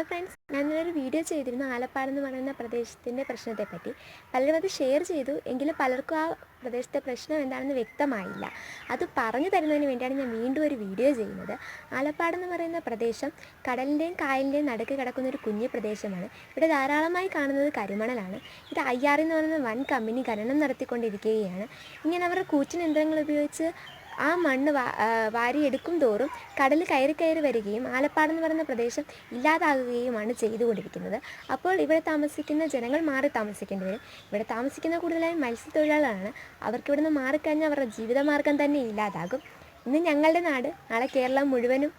Hello friends ഞാനൊരു video ചെയ്തിരുന്നു ആലപ്പാട് എന്ന് പറയുന്ന പ്രദേശത്തിന്റെ പ്രശ്നത്തെപ്പറ്റി. പലരും അത് ഷെയർ ചെയ്തു എങ്കിലും പലർക്കും ആ പ്രദേശത്തെ പ്രശ്നം എന്താണെന്ന് വ്യക്തമായില്ല. അത് പറഞ്ഞു തരുന്നതിന് വേണ്ടിയാണ് ഞാൻ വീണ്ടും ഒരു വീഡിയോ ചെയ്യുന്നത്. ആലപ്പാടെന്ന് പറയുന്ന പ്രദേശം കടലിന്റെയും കായലിന്റെയും നടുക്ക് കിടക്കുന്ന ഒരു കുഞ്ഞു പ്രദേശമാണ്. ഇവിടെ ധാരാളമായി കാണുന്നത് കരിമണലാണ്. ഇത് ഐ ആർ എന്ന് പറയുന്ന വൻ കമ്പനി ഖനനം നടത്തിക്കൊണ്ടിരിക്കുകയാണ്. ഇങ്ങനെ അവരുടെ കൂച്ചിന് യന്ത്രങ്ങൾ ഉപയോഗിച്ച് ആ മണ്ണ് വാരിയെടുക്കും തോറും കടൽ കയറി കയറി വരികയും ആലപ്പാട് എന്ന് പറയുന്ന പ്രദേശം ഇല്ലാതാകുകയുമാണ് ചെയ്തുകൊണ്ടിരിക്കുന്നത്. അപ്പോൾ ഇവിടെ താമസിക്കുന്ന ജനങ്ങൾ മാറി താമസിക്കേണ്ടി വരും. ഇവിടെ താമസിക്കുന്ന കൂടുതലായും മത്സ്യത്തൊഴിലാളികളാണ്. അവർക്ക് ഇവിടുന്ന് മാറിക്കഴിഞ്ഞാൽ അവരുടെ ജീവിതമാർഗം തന്നെ ഇല്ലാതാകും. ഇന്ന് ഞങ്ങളുടെ നാട് നാളെ കേരളം മുഴുവനും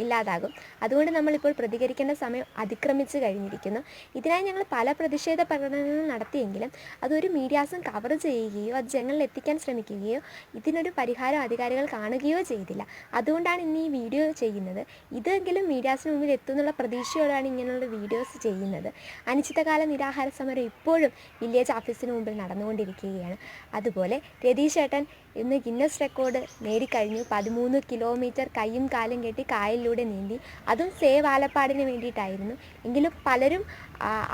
ഇല്ലാതാകും. അതുകൊണ്ട് നമ്മളിപ്പോൾ പ്രതികരിക്കേണ്ട സമയം അതിക്രമിച്ച് കഴിഞ്ഞിരിക്കുന്നു. ഇതിനായി ഞങ്ങൾ പല പ്രതിഷേധ പ്രകടനങ്ങൾ നടത്തിയെങ്കിലും അതൊരു മീഡിയാസും കവർ ചെയ്യുകയോ അത് ജനങ്ങളിൽ എത്തിക്കാൻ ശ്രമിക്കുകയോ ഇതിനൊരു പരിഹാരം അധികാരികൾ കാണുകയോ ചെയ്തില്ല. അതുകൊണ്ടാണ് ഇന്ന് ഈ വീഡിയോ ചെയ്യുന്നത്. ഇതെങ്കിലും മീഡിയാസിന് മുമ്പിൽ എത്തുന്നുള്ള പ്രതീക്ഷയോടാണ് ഇങ്ങനെയുള്ള വീഡിയോസ് ചെയ്യുന്നത്. അനിശ്ചിതകാല നിരാഹാര സമരം ഇപ്പോഴും വില്ലേജ് ഓഫീസിന് മുമ്പിൽ നടന്നുകൊണ്ടിരിക്കുകയാണ്. അതുപോലെ രതീഷ് ഏട്ടൻ ഇന്ന് ഗിന്നസ് റെക്കോർഡ് നേടിക്കഴിഞ്ഞു. പതിമൂന്ന് കിലോമീറ്റർ കൈയും കാലും കെട്ടി കായലിലൂടെ നീന്തി. അതും സേവ് ആലപ്പാടിന് വേണ്ടിയിട്ടായിരുന്നു. എങ്കിലും പലരും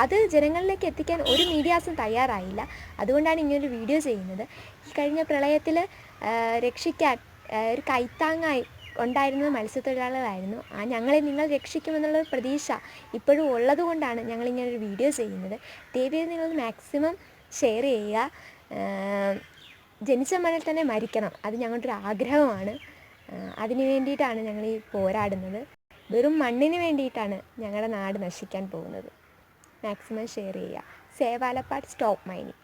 അത് ജനങ്ങളിലേക്ക് എത്തിക്കാൻ ഒരു മീഡിയാസും തയ്യാറായില്ല. അതുകൊണ്ടാണ് ഇങ്ങനൊരു വീഡിയോ ചെയ്യുന്നത്. ഈ കഴിഞ്ഞ പ്രളയത്തിൽ രക്ഷിക്കാൻ ഒരു കൈത്താങ്ങായി ഉണ്ടായിരുന്നത് മത്സ്യത്തൊഴിലാളികളായിരുന്നു. ആ ഞങ്ങളെ നിങ്ങൾ രക്ഷിക്കുമെന്നുള്ള പ്രതീക്ഷ ഇപ്പോഴും ഉള്ളതുകൊണ്ടാണ് ഞങ്ങളിങ്ങനെ ഒരു വീഡിയോ ചെയ്യുന്നത്. ദേവിയെ നിങ്ങൾ മാക്സിമം ഷെയർ ചെയ്യുക. ജനിച്ച മണ്ണിൽ തന്നെ മരിക്കണം. അത് ഞങ്ങളുടെ ഒരു ആഗ്രഹമാണ്. അതിന് വേണ്ടിയിട്ടാണ് ഞങ്ങൾ ഈ പോരാടുന്നത്. വെറും മണ്ണിന് വേണ്ടിയിട്ടാണ് ഞങ്ങളുടെ നാട് നശിക്കാൻ പോകുന്നത്. മാക്സിമം ഷെയർ ചെയ്യുക. സേവാലപ്പാട് സ്റ്റോപ്പ് മൈനിങ്